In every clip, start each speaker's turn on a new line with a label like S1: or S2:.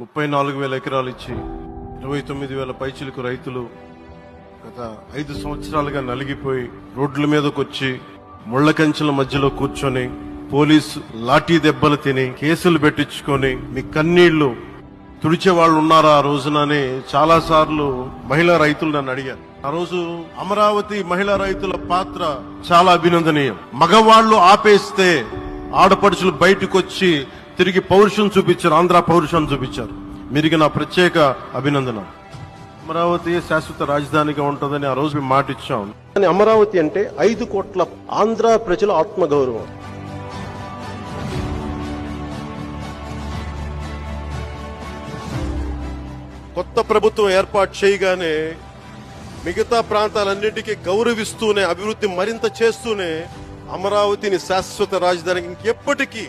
S1: ముప్పై నాలుగు వేల ఎకరాలు ఇచ్చి ఇరవై తొమ్మిది వేల పైచిలకు రైతులు గత ఐదు సంవత్సరాలుగా నలిగిపోయి రోడ్ల మీదకు వచ్చి ముళ్ళ కంచెల మధ్యలో కూర్చొని పోలీసు లాఠీ దెబ్బలు తిని కేసులు పెట్టించుకొని మీ కన్నీళ్ళు తుడిచే వాళ్ళు ఉన్నారా ఆ రోజునని చాలా సార్లు మహిళా రైతులు నన్ను అడిగారు. ఆ రోజు అమరావతి మహిళా రైతుల పాత్ర చాలా అభినందనీయం. మగవాళ్ళు ఆపేస్తే ఆడపడుచులు బయటకు వచ్చి తిరిగి పౌరుషం చూపించారు ఆంధ్ర పౌరుషం చూపించారు. మీరికి నా ప్రత్యేక అభినందన అమరావతి శాశ్వత రాజధానిగా ఉంటుందని ఆ రోజు మేము మాట ఇచ్చాం కానీ అమరావతి అంటే ఐదు కోట్ల ఆంధ్ర ప్రజల ఆత్మగౌరవం. కొత్త ప్రభుత్వం ఏర్పాటు చేయగానే మిగతా ప్రాంతాలన్నిటికీ గౌరవిస్తూనే అభివృద్ధి మరింత చేస్తూనే అమరావతిని శాశ్వత రాజధానికి ఇంకెప్పటికీ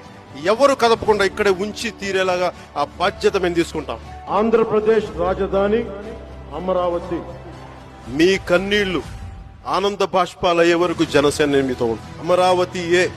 S1: ఎవరు కదపకుండా ఇక్కడే ఉంచి తీరేలాగా ఆ బాధ్యత మేము తీసుకుంటాం. ఆంధ్రప్రదేశ్ రాజధాని అమరావతి. మీ కన్నీళ్ళు ఆనంద బాష్పాలు అయ్యే వరకు జనసేన మీతో అమరావతి ఏ?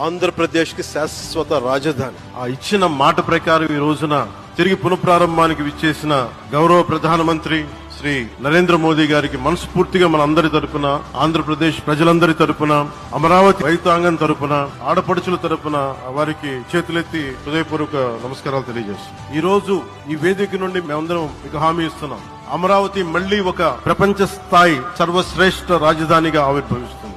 S1: ఆంధ్రప్రదేశ్కి శాశ్వత రాజధాని. ఆ ఇచ్చిన మాట ప్రకారం ఈ రోజున తిరిగి పునఃప్రారంభానికి విచ్చేసిన గౌరవ ప్రధానమంత్రి శ్రీ నరేంద్ర మోదీ గారికి మనస్ఫూర్తిగా మన అందరి తరపున ఆంధ్రప్రదేశ్ ప్రజలందరి తరపున అమరావతి రైతాంగం తరపున ఆడపడుచుల తరపున వారికి చేతులెత్తి హృదయపూర్వక నమస్కారాలు తెలియజేస్తున్నాం. ఈ రోజు ఈ వేదిక నుండి మేమందరం మీకు హామీ ఇస్తున్నాం. అమరావతి మళ్ళీ ఒక ప్రపంచ స్థాయి సర్వశ్రేష్ఠ రాజధానిగా ఆవిర్భవిస్తుంది.